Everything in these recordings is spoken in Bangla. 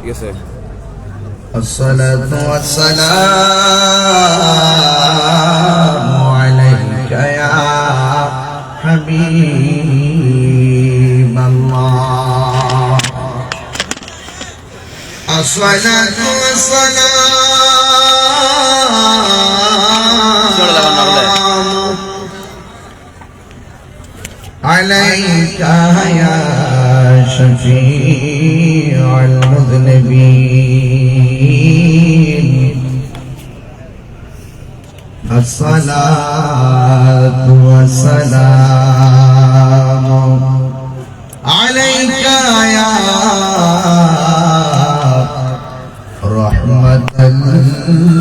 ঠিক আছে الصلاة والسلام عليك يا حبيب الله الصلاة والسلام عليك يا شفيع المذنبين. الصلاة والسلام عليك يا رحمة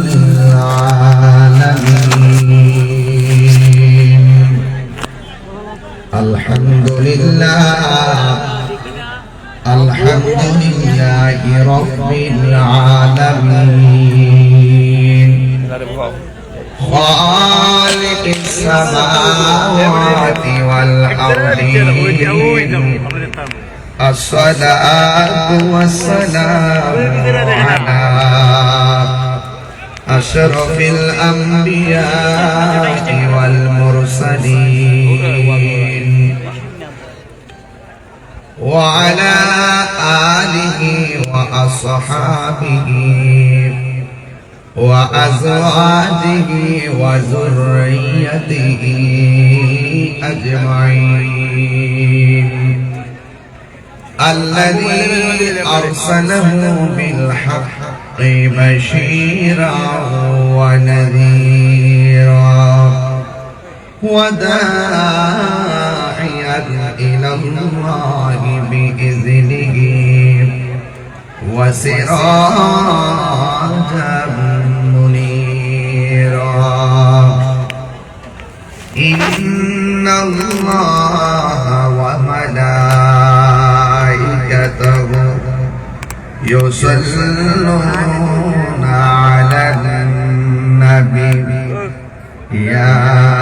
للعالمين الحمد لله الحمد لله رب العالمين. خالق السماوات والأرضين. الصلاة والسلام على أشرف الأنبياء والمرسلين. وعلى آله وأصحابه وأزواجه وذريته أجمعين. الذي أرسله بالحق بشيرا ونذيرا وداعيا إلى الله وسراجا منيرا إن الله وملائكته يصلون على النبي يا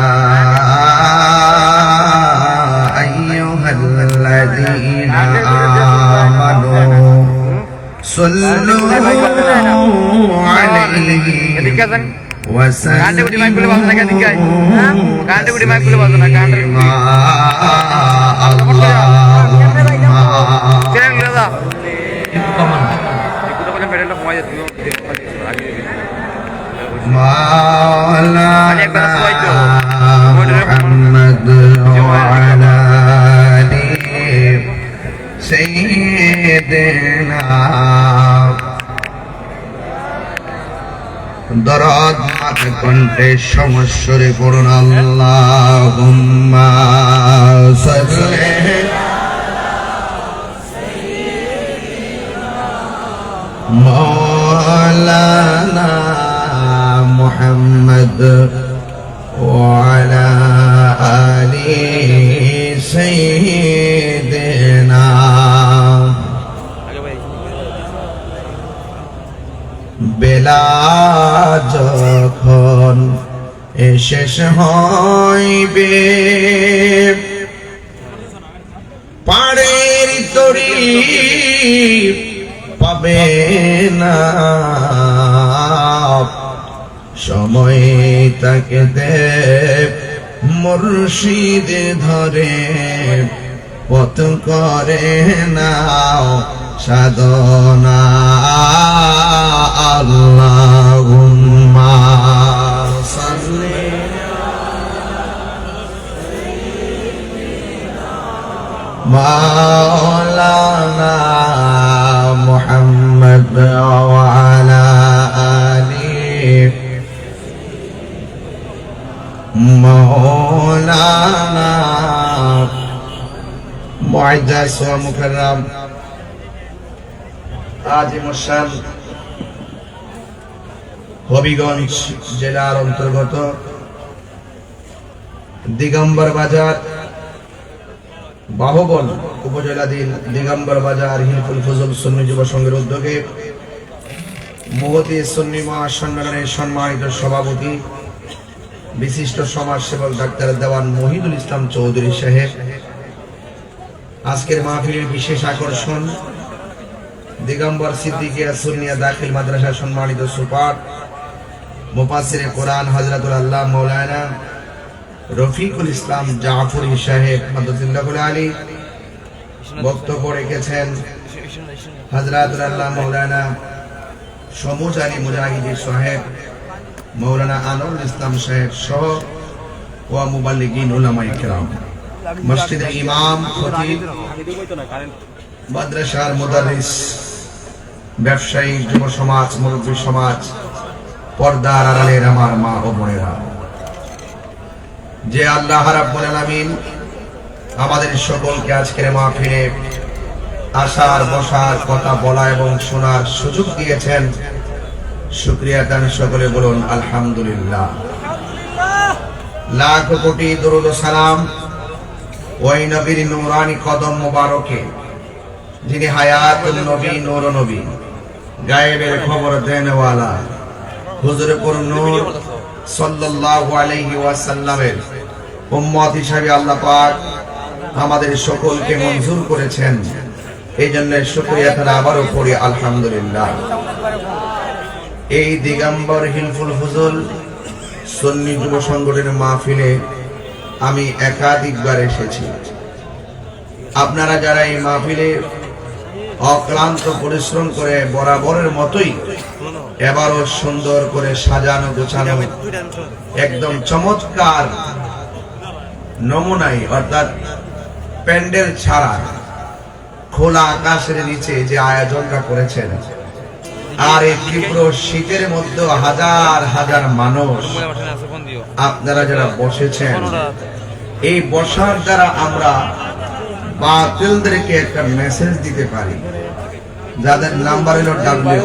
കാന്റെ കുടി മായ്പുള്ള വസന കതിക്കായി കാന്റെ കുടി മായ്പുള്ള വസന കാന്റെ سيدنا দরদ মাথা কণ্ঠে সমস্যরে পড়ুন আল্লাহুম্মা সাল্লি مولانا محمد وعلى آل سيدنا বেলা যখন শেষ হইবে। পাড়ের তরি পাবে না। সময় তাকে দেব, মুর্শিদ ধরে। পথ করে নাও সাধনা। اللهم صل مولانا محمد وعلى آله مولانا معزز ومكرم. قادم الشر. হবিগঞ্জ জেলার অন্তর্গত দিগম্বর বাজার, বাহবল উপজেলাধীন দিগম্বর বাজার হিলফুল ফজল সন্নি যুব সংঘের উদ্যোগে মহতি সুন্নি মহাসম্মেলনের সম্মানিত সভাপতি, বিশিষ্ট সমাজসেবক ডাক্তার দেওয়ান মহিদুল ইসলাম চৌধুরী সাহেব। আজকের মাহফিলের বিশেষ আকর্ষণ, দিগম্বর সিদ্দিকিয়া সুনিয়া দাখিল মাদ্রাসা সম্মানিত সুপার মুফাসসিরে কোরআন হযরতুল আল্লাহ মাওলানা রফিকুল ইসলাম জাফরি সাহেব মাদুল্লাহুল আলী বক্তব্য রেখেছেন হযরতুল আল্লাহ মাওলানা সমুজ আলী মুজাহিদি সাহেব মৌলানা আনুল ইসলাম সাহেব সহ ওয়া মুবাল্লিগিন উলামায়ে কেরাম। মসজিদের ইমাম, খতিব, মাদ্রাসার মুদারিস, ব্যবসায়ী, যুব সমাজ, মুরব্বী সমাজ পর্দার আড়ালের আমার মা ও বোনেরা। যে আল্লাহ আলামিন আমাদের সকলকে আজকের মাহফিলে আসার, বসার কথা বলা এবং শোনার সুযোগ দিয়েছেন, শুক্রিয়া দান সকলে বলুন, আলহামদুলিল্লাহ। লাখ কোটি দরুদ সালাম ওই নবীর নুরানি কদম মোবারকে, যিনি হায়াত নবী, নূর নবী, গায়েবের খবর দেনওয়ালা। নূর হিসাবে আল্লাহ আমাদের সকলকে মঞ্জুর করেছেন। এই জন্য শুকরিয়া তারা আবারও পড়ি, আলহামদুলিল্লাহ। এই দিগম্বর হিলফুল ফুজুল সন্নি যুব সংগঠনের মাহফিলে আমি একাধিকবার এসেছি। আপনারা যারা এই মাহফিলে অক্লান্ত পরিশ্রম করে বরাবরের মতোই এবারও সুন্দর করে সাজানো, গোছানো একদম চমৎকার নমুনাই, অর্থাৎ প্যান্ডেল ছাড়া খোলা আকাশের নিচে যে আয়োজনটা করেছেন। আর এই তীব্র শীতের মধ্যে হাজার হাজার মানুষ আপনারা যারা বসেছেন, এই বসার দ্বারা আমরা বাতিলদেরকে একটা মেসেজ দিতে পারি। যাদের নাম্বার হলো ডাব্লিউ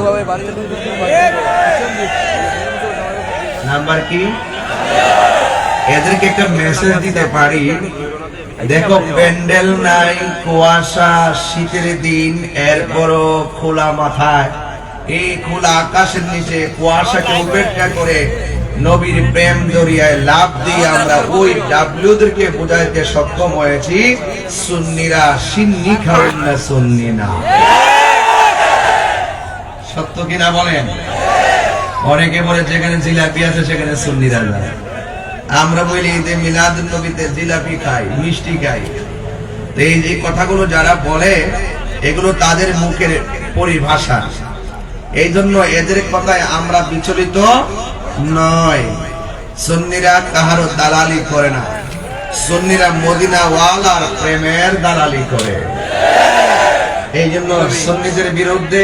নাম্বার কি? এদেরকে একটা মেসেজ দিতে পারি। দেখো, প্যান্ডেল নাই, কুয়াশা, শীতের দিন, এরপরও খোলা মাথায়। এই খোলা আকাশের নিচে কুয়াশাকে উপেক্ষা করে নবীর প্রেম দরিয়ায় লাভ দিয়ে আমরা ওই ডাব্লিউ ডাব্লিউদেরকে বোঝাইতে সক্ষম হয়েছি, সুন্নিরা সিন্নি খাবেন না, সুন্নি না। সত্য কিনা বলেন? অনেকে বলে যেখানে জিলাপি আছে, সেখানে সুন্নিরা যায় আমরা বলি যে মিলাদ নবীতে জিলাপি খাই, মিষ্টি খাই। এই যে কথাগুলো যারা বলে, এগুলো তাদের মুখের পরিভাষা। এই জন্য এদের কথায় আমরা বিচলিত নয় সুন্নিরা কাহারও দালালি করে না। সন্নিরা মদিনা ওয়ালার প্রেমের দালালি করে। এই জন্য সন্নিদের বিরুদ্ধে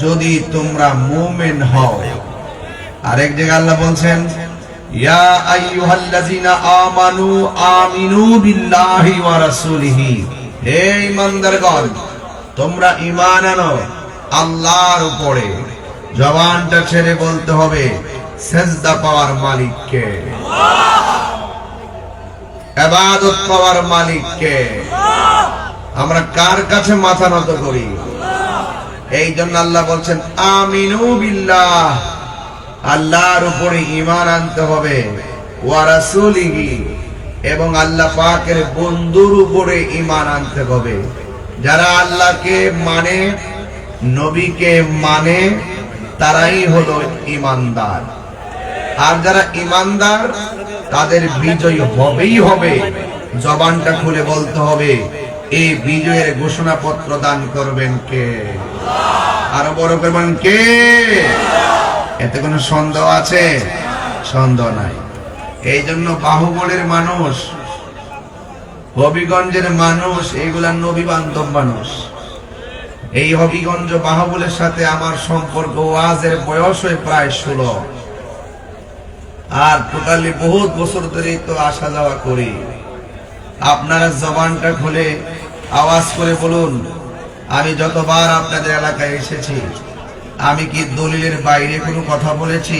যদি তোমরা মুমিন হও। আরেক জায়গায় আল্লাহ বলছেন, ইয়া আইয়ুহাল্লাযীনা আমানু আমিনু বিল্লাহি ওয়া রাসূলিহি। হে তোমরা ঈমান আনো আল্লাহর উপরে। জবানটা ছেড়ে বলতে হবে, সেজদা পাওয়ার মালিককে। ইবাদত পাওয়ার মালিককে। আমরা কার কাছে মাথা নত করি? এই জন্য আল্লাহ বলছেন, আমিনু বিল্লাহ। আল্লাহর উপরে ঈমান আনতে হবে। এবং আল্লাহ পাকের বন্ধুর উপরে ঈমান আনতে হবে। যারা আল্লাহকে মানে নবীকে মানে তারাই হলো ঈমানদার। আর যারা ঈমানদার, তাদের বিজয় হবেই হবে। জবানটা খুলে বলতে হবে। এই বিজয়ের ঘোষণাপত্র দান করবেন কে? আরও বড় করবেন কে? এতে কোনো সন্দেহ আছে? সন্দেহ নাই। এই জন্য বাহুবলের মানুষ, হবিগঞ্জের মানুষ এগুলা নবী বান্ধব মানুষ, এই হবিগঞ্জ বাহুবলের সাথে আমার সম্পর্ক ওয়াজের বয়স হয়ে প্রায় ষোলো। আর টোটালি বহুত বছর ধরেই তো আসা যাওয়া করি। আপনারা জবানটা খুলে আওয়াজ করে বলুন, আমি যতবার আপনাদের এলাকায় এসেছি, আমি কি দলিলের বাইরে কোনো কথা বলেছি?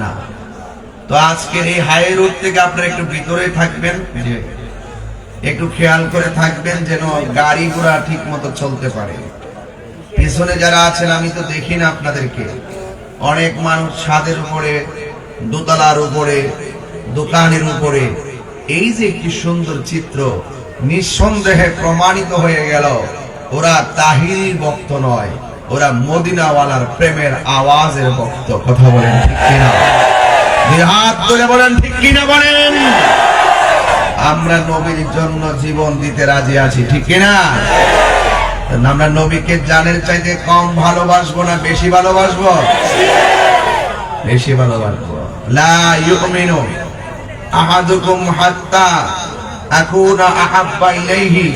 না। তো আজকের এই হাই রোড থেকে আপনারা একটু ভিতরে থাকবেন একটু খেয়াল করে থাকবেন যেন গাড়ি ঘোড়া ঠিক মতো চলতে পারে। পিছনে যারা আছেন, আমি তো দেখি না আপনাদেরকে। অনেক মানুষ ছাদের উপরে, দোতলার উপরে, দোকানের উপরে এই যে কি সুন্দর চিত্র, নিঃসন্দেহে প্রমাণিত হয়ে গেল, ওরা তাহিরি ভক্ত নয়, ওরা মদিনাওয়ালার প্রেমের আওয়াজের ভক্ত। কথা বলেন? আমরা নবীর জন্য জীবন দিতে রাজি আছি, ঠিক কিনা? আমরা নবীকে জানের চাইতে কম ভালোবাসবো না, বেশি ভালোবাসবো? বেশি ভালোবাসবো। লা ইউমিনু আহাদুকুম হাত্তা আকুনা আহাব্বা ইলাইহি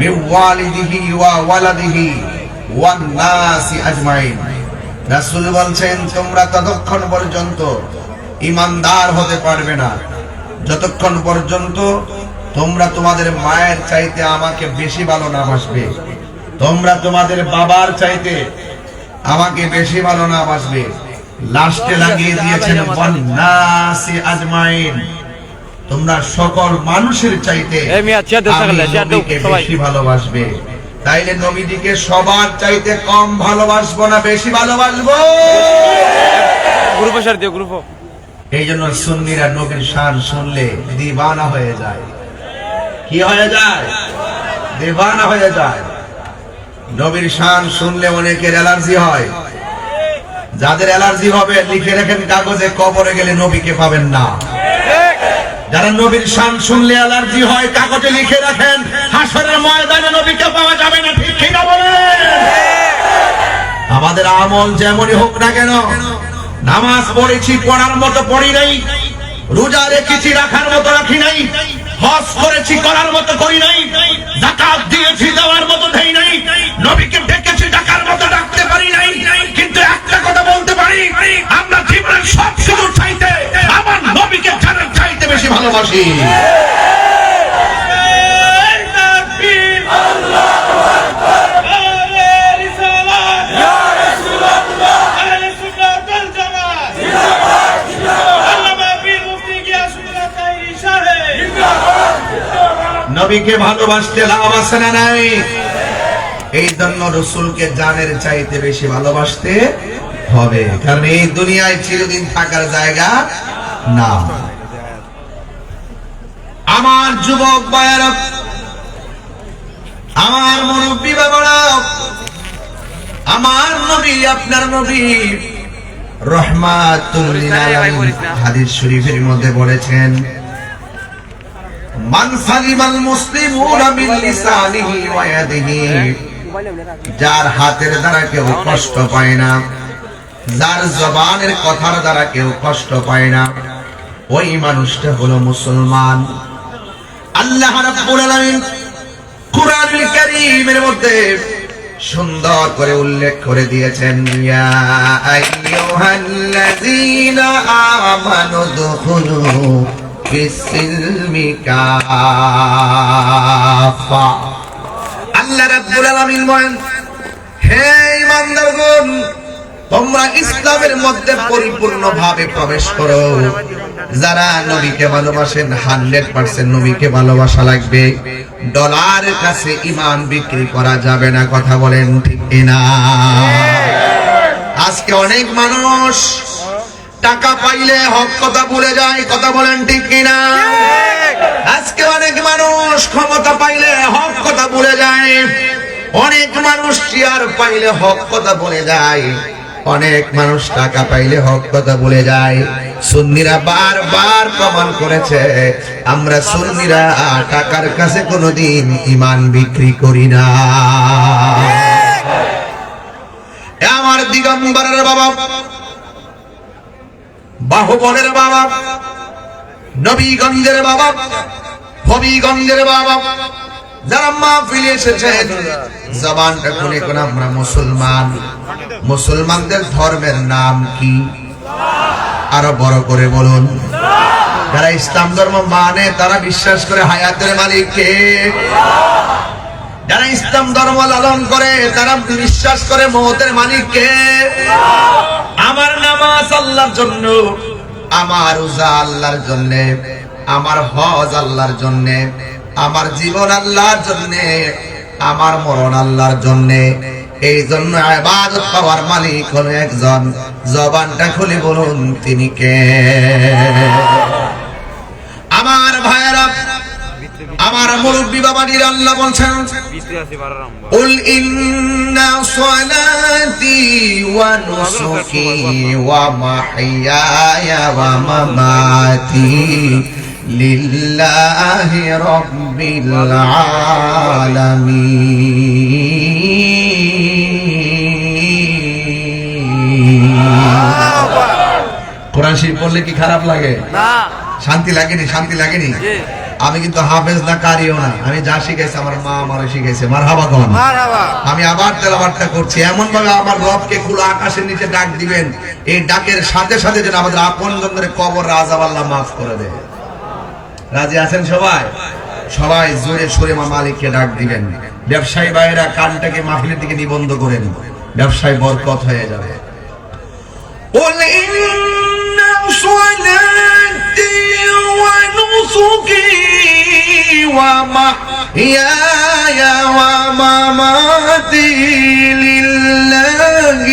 মিন ওয়ালিদিহি ওয়া ওয়ালাদিহি ওয়ান নাসি আজমাইন। রাসূল বলছেন, তোমরা ততক্ষণ পর্যন্ত ইমানদার হতে পারবে না। যতক্ষণ পর্যন্ত তোমরা তোমাদের মায়ের চাইতে আমাকে বেশি ভালো না বাসবে, তোমরা তোমাদের বাবার চাইতে আমাকে বেশি ভালো না বাসবে লাস্টে লাগিয়ে দিয়েছেন ওয়ান্নাসি আজমাইন। তোমরা সকল মানুষের চাইতে। বেশি ভালোবাসবে। তাইলে নবীদিকে সবার চাইতে কম ভালোবাসবো না বেশি ভালোবাসবো? গ্রুপে দিও গ্রুপ। এই জন্য সুন্নিরা নবীর শান শুনলে দিবানা হয়ে যায়। কি হয়ে যায়? দিবানা হয়ে যায়। নবীর শান শুনলে অনেকের অ্যালার্জি হয়। যাদের অ্যালার্জি হবে, লিখে রাখেন কাগজে, কবরে গেলে নবীকে পাবেন না। যারা নবীর শান শুনলে অ্যালার্জি হয়, কাগজে লিখে রাখেন, হাসরের ময়দানে নবীকে পাওয়া যাবে না, ঠিক কিনা বলেন? আমাদের আমল যেমনই হোক না কেন, নামাজ পড়েছি, পড়ার মতো পড়ি নাই, রোজা রেখেছি, রাখার মতো রাখি নাই, হজ করেছি, করার মতো করি নাই জাকাত দিয়েছি, দেওয়ার মতো দেই নাই, নবীকে ডেকেছি, ডাকার মতো ডাকতে পারি নাই আমরা জীবনের সব চাইতে আমার নবীকে জানার চাইতে বেশি ভালোবাসি। নবীকে ভালোবাসতে লাভ আছে না নাই? এই জন্য রসুলকে জানের চাইতে বেশি ভালোবাসতে হবে। কারণ এই দুনিয়ায় চিরদিন থাকার জায়গা না। আমার যুবক বায়রা আমার মুরব্বী বাবারা আমার নবী আপনার নবী হাদিস শরীফের মধ্যে বলেছেন যার হাতের দ্বারা কেউ কষ্ট পায় না। যার জবানের কথার দ্বারা কেউ কষ্ট পায় না। ওই মানুষটা হলো মুসলমান। আল্লাহ মধ্যে সুন্দর করে উল্লেখ করে দিয়েছেন আল্লাহ রাব্বুল বলেন, হে ইমানদারগণ তোমরা ইসলামের মধ্যে পরিপূর্ণভাবে প্রবেশ করো। যারা নবীকে ভালোবাসেন, হান্ড্রেড পার্সেন্ট নবীকে ভালোবাসা লাগবে। ডলারের কাছে ইমান বিক্রি করা যাবে না, কথা বলেন ঠিক কিনা? আজকে অনেক মানুষ টাকা পাইলে হক কথা ভুলে যায়, কথা বলেন ঠিক কিনা? আজকে অনেক মানুষ ক্ষমতা পাইলে হক কথা ভুলে যায়। অনেক মানুষ চেয়ার পাইলে হক কথা বলে যায়। অনেক মানুষ টাকা পাইলে হক কথা বলে যায়। সুন্নিরা বারবার প্রমাণ করেছে, আমরা সুন্নিরা টাকার কাছে কোনোদিন ইমান বিক্রি করি না। আমার দিগম্বরের বাবা, বাহুবলের বাবা, নবীগঞ্জের বাবা, হবিগঞ্জের বাবা যারা মা ফিরে এসেছেন জবানটা খুলে কোন আমরা মুসলমান। মুসলমানদের ধর্মের নাম কি? আরও বড় করে বলুন। যারা ইসলাম ধর্ম মানে তারা বিশ্বাস করে হায়াতের মালিককে। যারা ইসলাম ধর্ম লালন করে, তারা বিশ্বাস করে মহতের মালিককে। আমার নামাজ আল্লাহর জন্য, আমার উজা আল্লাহর জন্য, আমার হজ আল্লাহর জন্য আমার জীবন আল্লাহর জন্য, আমার মরণ আল্লাহর জন্য। এই জন্য আবাদত পাওয়ার মালিক হলো একজন। জবানটা খুলে বলুন, তিনি কে? আমার ভাইয়েরা, আমার মুরব্বী বাবা নির আল্লাহ বলছেন, উল ইন্না সালাতি ওয়া নুসুকি ওয়া মাহিয়ায়া ওয়া মামাতি। لله رب العالمين কোরআন শরীফ পড়লে কি খারাপ লাগে না শান্তি লাগেনি শান্তি লাগেনি জি আমি কিন্তু হাফেজ না কারিও না আমি যা শিখাইছি আমার মা আমার শিখাইছে মার হাবা কন মারহাবা আমি আবার তেলাবারটা করছি এমন ভাবে আমার রবকে খোলা আকাশের নিচে ডাক দিবেন এই ডাকের সাথে সাথে যেন আমাদের আপন জনদের কবর রাজাব আল্লাহ মাফ করে দেয় রাজি আছেন সবাই সবাই জোরে সরে মা মালিককে ডাক দিবেন ব্যবসায়ী ভাইয়েরা কানটাকে মাহফিলের দিকে নিবন্ধ করেন ব্যবসায় বরকত হয়ে যাবে قل إن صلاتي ونسكي ومحياي ومماتي لله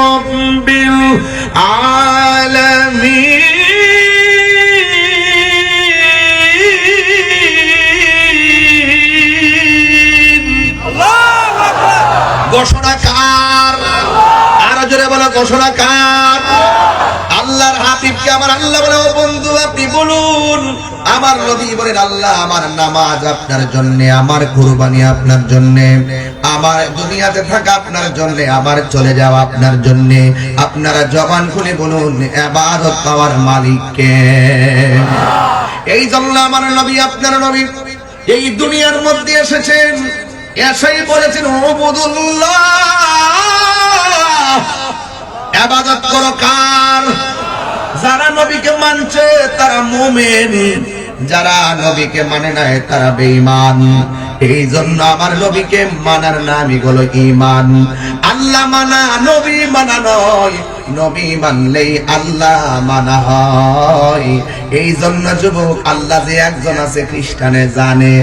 رب العالمين ঘোষণা কার আরও জোরে বলো ঘোষণা কার আল্লাহর হাবিবকে আমার আল্লাহ বলে, ও বন্ধু, আপনি বলুন, আমার নবী বলেন, আল্লাহ, আমার নামাজ আপনার জন্য, আমার কুরবানি আপনার জন্য, আমার দুনিয়াতে থাকা আপনার জন্য, আমার চলে যাওয়া আপনার জন্য, আপনারা জবান খুলে বলুন, এবাদত পাওয়ার মালিককে। এই জন্য আমার নবী, আপনার নবী, এই দুনিয়ার মধ্যে এসেছেন। এসেই বলেছেন ওবুদুল্লাহ করো কার? যারা নবীকে মানছে, তারা মুমিন। যারা নবীকে মানে নাই, তারা বেঈমান। এই জন্য আমার নবীকে মানার নামই হলো ঈমান। আল্লাহ মানা, নবী মানা নয়। নবী মানলেই আল্লাহ মানা হয়। এই জন্য যুবক, আল্লাহ যে একজন আছে খ্রিস্টানে জানে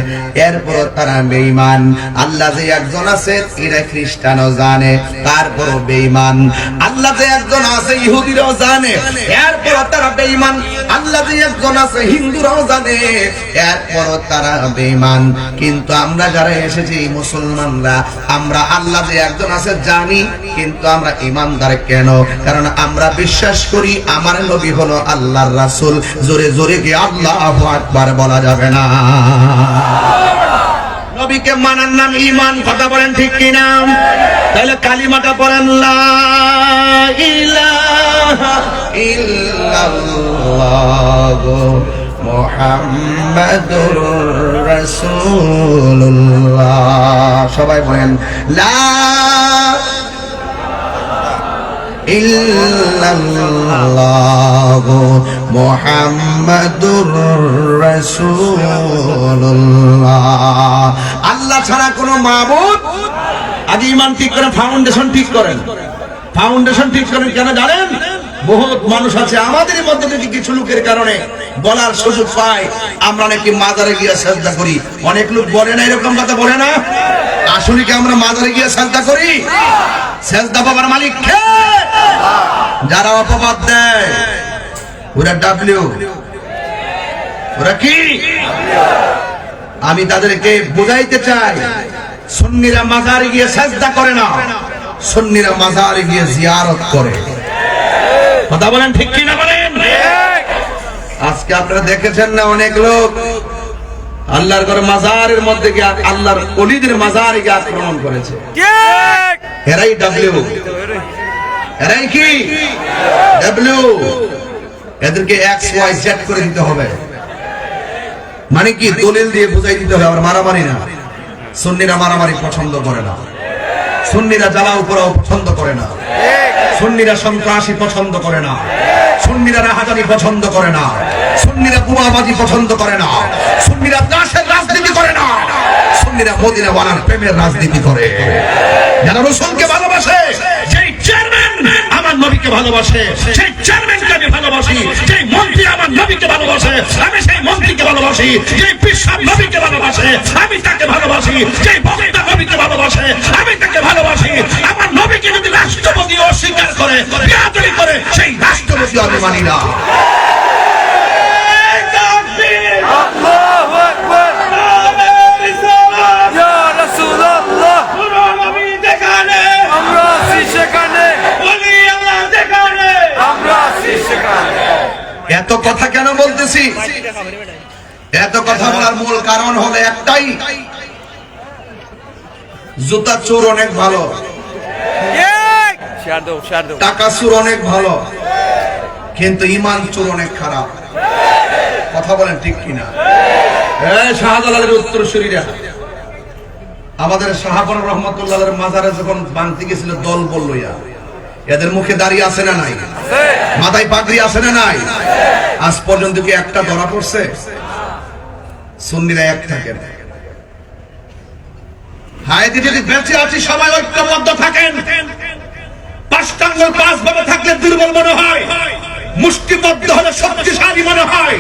এরপর তারা বেঈমান। আল্লাহ যে একজন আছে, এরা খ্রিস্টানও জানে, তারপরও বেঈমান। আল্লাহ যে একজন আছে, ইহুদিরাও জানে এরপর তারা বেঈমান। আল্লাহ যে একজন আছে, হিন্দুরাও জানে, এরপরও তারা বেঈমান। কিন্তু আমরা যারা এসেছি, মুসলমানরা, আমরা আল্লাহ যে একজন আছে জানি, কিন্তু আমরা ইমানদার কেন? কারণ আমরা বিশ্বাস করি আমার নবী হলো আল্লাহর রাসুল। জোরে জোরে কি আল্লাহ আকবার বলা যাবে না। নবীকে মানার নাম ইমান কথা বলেন ঠিক কিনা? তাহলে কালিমাটা পড়েন ইল্লাল্লাহু। মুহাম্মাদুর রাসূলুল্লাহ। সবাই বলেন ইল্লাল্লাহু মুহাম্মাদুর আল্লাহ ছাড়া কোনো মাবুদ আগে ইমান ঠিক করেন ফাউন্ডেশন ঠিক করেন। ফাউন্ডেশন ঠিক করেন, কেন জানেন? বহুত মানুষ আছে আমাদের মধ্যে যদি কিছু লোকের কারণে বলার সুযোগ পায়, আমরা নাকি মাজারে গিয়ে শ্রদ্ধা করি। অনেক লোক বলে না এরকম কথা, বলে না? আসলে কি আমরা মাজারে গিয়ে শ্রদ্ধা করি? শ্রদ্ধা পাবার মালিক যারা অপবাদ দেয়, ওরা ডাব্লিউ। ওরা কি? আমি তাদেরকে বোঝাইতে চাই, সুন্নিরা মাজারে গিয়ে সাজদা করে না, সুন্নিরা মাজারে গিয়ে জিয়ারত করে। কথা বলেন ঠিক কি না বলেন? আজকে আপনারা দেখেছেন না অনেক লোক আল্লাহর ঘরে মাজারের মধ্যে গিয়ে আল্লাহর অলিদের মাজারে গিয়ে আক্রমণ করেছে। এরাই ডাব্লিউ এরাই কি? ডাব্লিউ এদেরকে এক্স ওয়াই জেড করে দিতে হবে। মানে কি? দলিল দিয়ে বুঝাই দিতে হবে আবার মারামারি না। সুন্নিরা মারামারি পছন্দ করে না। সুন্নিরা জ্বালাও করাও পছন্দ করে না। সুন্নিরা সন্ত্রাসী পছন্দ করে না। সুন্নিরা রাহাজানি পছন্দ করে না। সুন্নিরা বুমাবাজি পছন্দ করে না। সুন্নিরা দাসের রাজনীতি করে না। সুন্নিরা মদিনা বানার প্রেমের রাজনীতি করে। যারা রসুলকে ভালোবাসে নবীকে ভালোবাসে, সেই চেয়ারম্যানকে আমি ভালোবাসি, যেই মন্ত্রী আমার নবীকে ভালোবাসে, আমি সেই মন্ত্রীকে ভালোবাসি, যেই বিশ্বাস নবীকে ভালোবাসে, আমি তাকে ভালোবাসি, যেই বক্তা নবীকে ভালোবাসে, আমি তাকে ভালোবাসি। আমার নবীকে যদি রাষ্ট্রপতি অস্বীকার করে করে, সেই রাষ্ট্রপতি আমি মানি না। এত কথা কেন বলতেছি? এত কথা বলার মূল কারণ হলো একটাই। জুতা চোর অনেক ভালো। টাকা চোর অনেক ভালো। কিন্তু ইমান চোর অনেক খারাপ। কথা বলেন ঠিক কিনা? এই শাহজালালের উত্তর শরীরা। আমাদের শাহাবন রহমতুল্লাহের মাজারে যখন বাংতি গেছিল দল বলল ইয়া। এদের মুখে দাঁড়িয়ে আছে না নাই? মাথায় পাগড়ি আছে না নাই? আজ পর্যন্ত কি একটা ধরা পড়ছে? সুন্নিরা এক থাকেন। হায়দি যদি বেঁচে আছি, সবাই ঐক্যবদ্ধ থাকেন। পাঁচটাঙ্গ পাঁচ ভাবে থাকলে দুর্বল মনে হয়। মুষ্টিবদ্ধ হলে শক্তিশালী মনে হয়।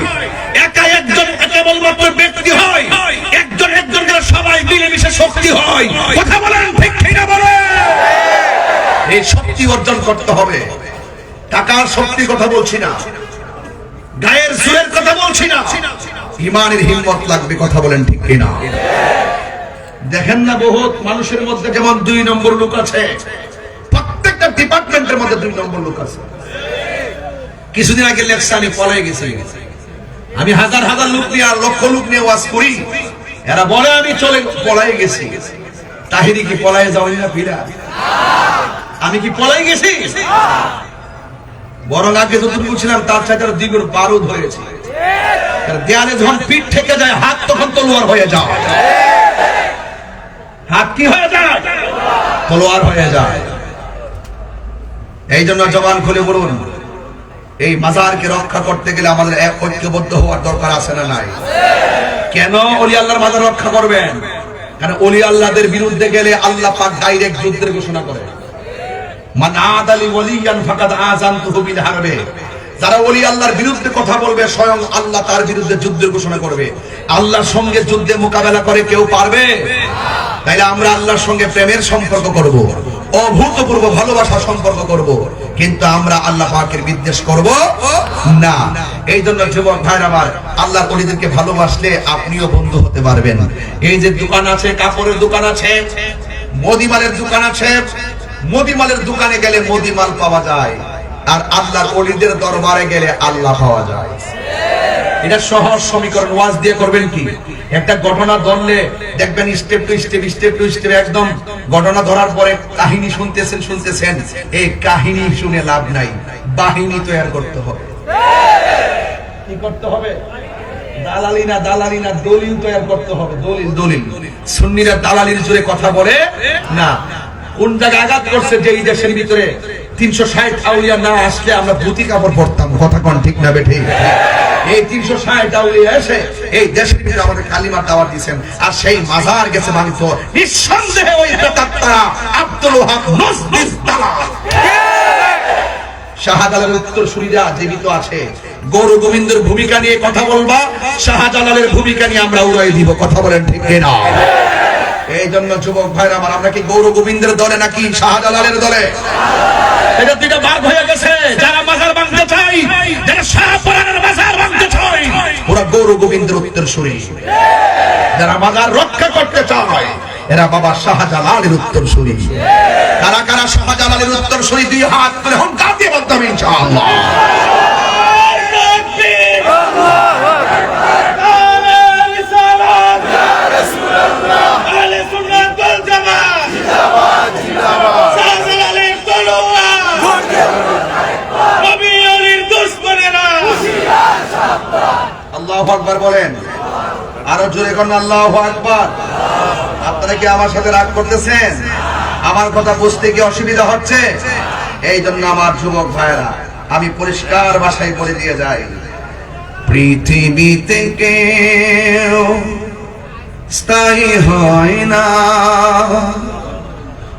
একা একজন কেবলমাত্র ব্যক্তি হয়। একজন একজন সবাই মিলেমিশে শক্তি হয়। কথা বলেন, ঠিক কিনা বলেন? এই শক্তি অর্জন করতে হবে। টাকার শক্তি কথা বলছি না। গায়ের সুরের কথা বলছি না। ইমানের হিম্মত লাগবে কথা বলেন ঠিক কিনা? দেখেন না বহুত মানুষের মধ্যে যেমন দুই নম্বর লোক আছে, প্রত্যেকটা ডিপার্টমেন্টের মধ্যে দুই নম্বর লোক আছে। কিছুদিন আগে লেকশনে পলাই গেছে। আমি হাজার হাজার লোক নিয়ে আর লক্ষ লোক নিয়ে ওয়াজ করি। এরা বলে আমি চলে পলাই গেছি। তাহিরি কি পলাই যাওনি না ফিরা? আমি কি পলাই গেছি? বরং আগে যতটুকু ছিলাম, তার চাইতে আরও দ্বিগুণ বারুদ হয়েছে। দেয়ালে যখন পিঠ থেকে যায়, হাত তখন তলোয়ার হয়ে যায়। হাত কি হয়ে যায়? তলোয়ার হয়ে যায়। এই জন্য জবান খুলে বলুন, এই মাজারকে রক্ষা করতে গেলে আমাদের এক ঐক্যবদ্ধ হওয়ার দরকার আছে না নাই? কেন অলি আল্লাহর মাজার রক্ষা করবেন? কারণ অলি আল্লাহদের বিরুদ্ধে গেলে আল্লাহ পাক ডাইরেক্ট যুদ্ধের ঘোষণা করে মান আদালি ওয়ালিয়ান ফাকাদ আযানতুহু বিল হারবে। যারা ওলি আল্লাহর বিরুদ্ধে কথা বলবে, স্বয়ং আল্লাহ তার বিরুদ্ধে যুদ্ধের ঘোষণা করবে। আল্লাহর সঙ্গে যুদ্ধে মোকাবেলা করে কেউ পারবে? তাইলে আমরা আল্লাহর সঙ্গে প্রেমের সম্পর্ক করব, অভূতপূর্ব ভালোবাসার সম্পর্ক করব। কিন্তু আমরা আল্লাহ পাকের বিদ্বেষ করব? না। এই জন্য যুবক ভাইর আমার, আল্লাহর অলিদেরকে ভালোবাসলে আপনিও বন্ধু হতে পারবেন। এই যে দোকান আছে, কাপড়ের দোকান আছে মদিমালের দোকান আছে মদিমালের দোকানে গেলে মদিমাল পাওয়া যায়, আর আল্লাহর অলিদের দরবারে গেলে আল্লাহ পাওয়া যায়। এটা সহজ সমীকরণ, ওয়াজ দিয়ে করবেন কি? একটা ঘটনা ধরলে, দেখবেন step to step step to step একদম ঘটনা ধরার পরে কাহিনী শুনতেছেন শুনতেছেন, এই কাহিনী শুনে লাভ নাই, বাহিনী তৈরি করতে হবে। কি করতে হবে? দালালি না দালালি না, দলিল তৈরি করতে হবে, দলিল দলিল। সুন্নিরা দালালির জোরে কথা বলে, না কোন জায়গায় আঘাত করছে যে এই দেশের ভিতরে? তিনশো ষাট আউলিয়া না আসলে আমরা কাপড় কথা কন ঠিক না এই তিনশো ষাট আউলিয়া এসে এই দেশের ভিতরে আমাদের কালিমার আর সেই মাজার গেছে মানিত। নিঃসন্দেহে ওই আব্দুল উত্তর জীবিত আছে। গৌর গোবিন্দের ভূমিকা নিয়ে কথা বলবা, শাহজালালের ভূমিকা নিয়ে আমরা উড়াই দিব। কথা বলেন ঠিক না এই জন্য যুবক ভাইরা আমার আমরা কি গৌর গোবিন্দের দলে নাকি শাহজালালের দলে? এটা দুইটা ভাগ হয়ে গেছে। যারা মাজার ভাঙতে চাই যারা শাহপুরানের মাজার ভাঙতে চাই ওরা গৌর গোবিন্দের উত্তর সুরি। যারা মাজার রক্ষা করতে চায় এরা বাবা শাহজালালের উত্তর সুরি। কারা কারা শাহজালালের উত্তর সুরি দুই হাত করে হুঙ্কার দিয়ে বলতে হবে ইনশাআল্লাহ। আল্লাহ বলেন। আরও জোরে করেন আল্লাহ আকবার। আপনারা কি আমার সাথে রাগ করতেছেন? আমার কথা বুঝতে কি অসুবিধা হচ্ছে? এই জন্য আমার যুবক ভাইরা আমি পরিষ্কার ভাষায় বলে দিয়ে যাই। পৃথিবীতে কেউ স্থায়ী হয় না।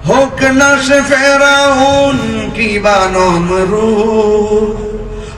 হোক না সে ফেরাউন কি বা নমরু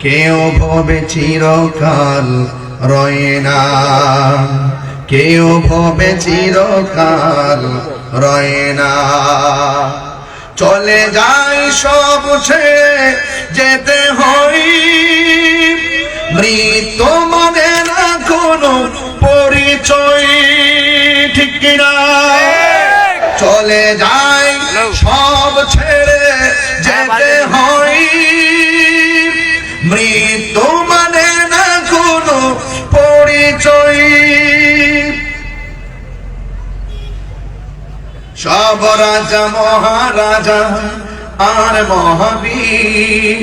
কেউ ভবে চিরকাল রয় না। কেউ ভবে চিরকাল রয় না। চলে যায় সব ছেড়ে যেতে হয় মৃত্যু মানে না কোনো পরিচয় ঠিক কিনা? চলে যায় সব ছেড়ে যেতে হয় পরিচয় সব রাজা, মহারাজা আর মহাবীর।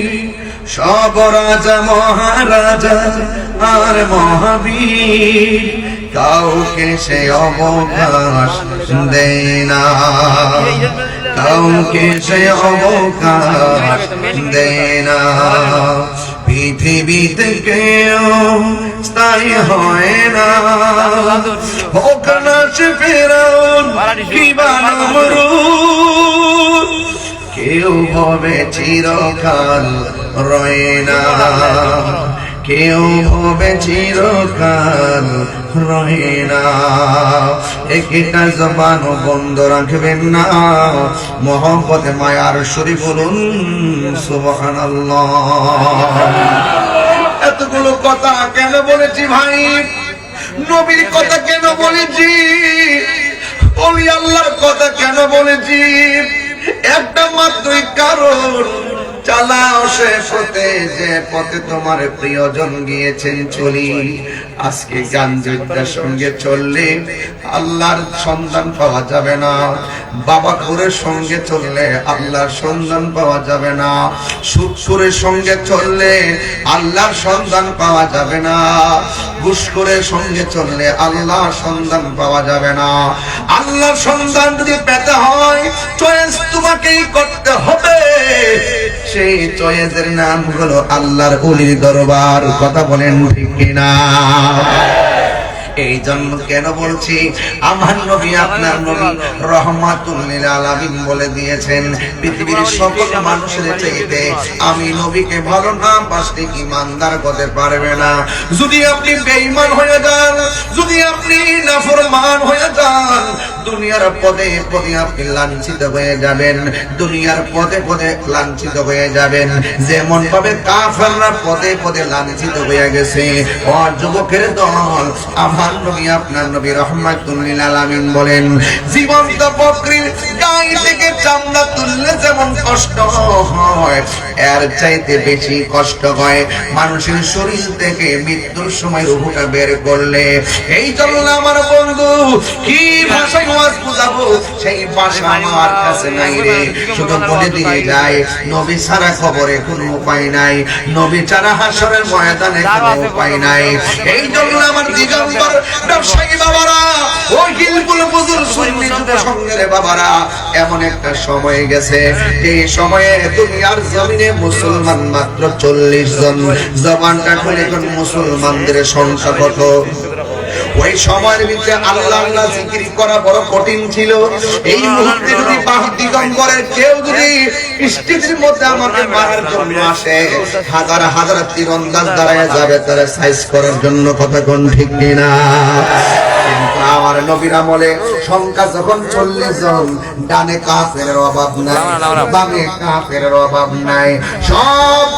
সব রাজা, মহারাজা আর মহাবীর। কাউকে সে অবকাশ দেয় না। কাউকে সে অবকাশ দেয় না। পৃথিবীতে কেউ স্থায়ী হয় না। হোক না সে ফেরাউন কিবা নমরুদ কেউ হবে চিরকাল রয় না। কেউ হবে চিরকাল রয় না। একটা জবান বন্ধ রাখবেন না। মোহব্বতে মায়ার শরীফ বলুন সুবহানাল্লাহ। এতগুলো কথা কেন বলেছি ভাই? নবীর কথা কেন বলেছি? ওলি আল্লাহর কথা কেন বলেছি? একটা মাত্রই কারণ চালাও সে পথে, যে পথে তোমার প্রিয়জন গিয়েছেন চলি। আজকে গান যোদ্ধার সঙ্গে চললে আল্লাহর সন্ধান পাওয়া যাবে না। বাবা কুরের সঙ্গে চললে আল্লাহর সন্ধান পাওয়া যাবে না। সুৎসুরের সঙ্গে চললে আল্লাহর সন্ধান পাওয়া যাবে না। ঘুষখোরের সঙ্গে চললে আল্লাহর সন্ধান পাওয়া যাবে না। আল্লাহর সন্ধান যদি পেতে হয় চয়েস তোমাকেই করতে হবে। সেই চয়েজের নাম হলো আল্লাহর অলির দরবার। কথা বলেন ঠিক কিনা? এই জন্য কেন বলছি? আমার নবী, আপনার নবী আলামিন বলে দিয়েছেন, পৃথিবীর সকল মানুষের চাইতে আমি নবীকে ভালো না করতে পারবে না। যদি আপনি বেঈমান হয়ে যান, যদি আপনি নাফরমান হয়ে যান, দুনিয়ার পদে পদে আপনি লাঞ্ছিত হয়ে যাবেন, দুনিয়ার পদে পদে লাঞ্ছিত হয়ে যাবেন। যেমন ভাবে কাফেররা পদে পদে লাঞ্ছিত হয়ে গেছে। ও যুবকের দল, আমার নবী মানুষের শরীর থেকে মৃত্যুর সময় রুহুটা বের করলে। এই জন্য আমার বন্ধু, কি ভাষায় বুঝাবো? সেই ভাষা আমার কাছে নাই রে। শুধু বলে দিয়ে যায়, নবী ছাড়া খবরে কোনো উপায় নাই, নবী ছাড়া হাসরের ময়দানে কোনো উপায় নাই। এই জন্য আমার দিগম্বর ব্যবসায়ী বাবারা হিলগুলো বুজুর সুন্নি বাবারা, এমন একটা সময় গেছে। এই সময়ে দুনিয়ার জমিনে মুসলমান মাত্র চল্লিশ জন। জবানটা খুলে মুসলমানদের সংখ্যা কত? ওই সময়ের ভিতরে আল্লাহ আল্লাহ জিকির করা বড় কঠিন ছিল। এই মুহূর্তে যদি দিগম্বরের কেউ যদি স্টেজের মধ্যে আমাকে মারার জন্য আসে হাজার হাজার তীরন্দাজ দাঁড়ায় যাবে তারা সাইজ করার জন্য কথা কোন ঠিক কিনা? কিন্তু আমার নবীর আমলে সংখ্যা যখন চল্লিশ জন ডানে কাফের অভাব নাই বামে কাফের অভাব নাই। সব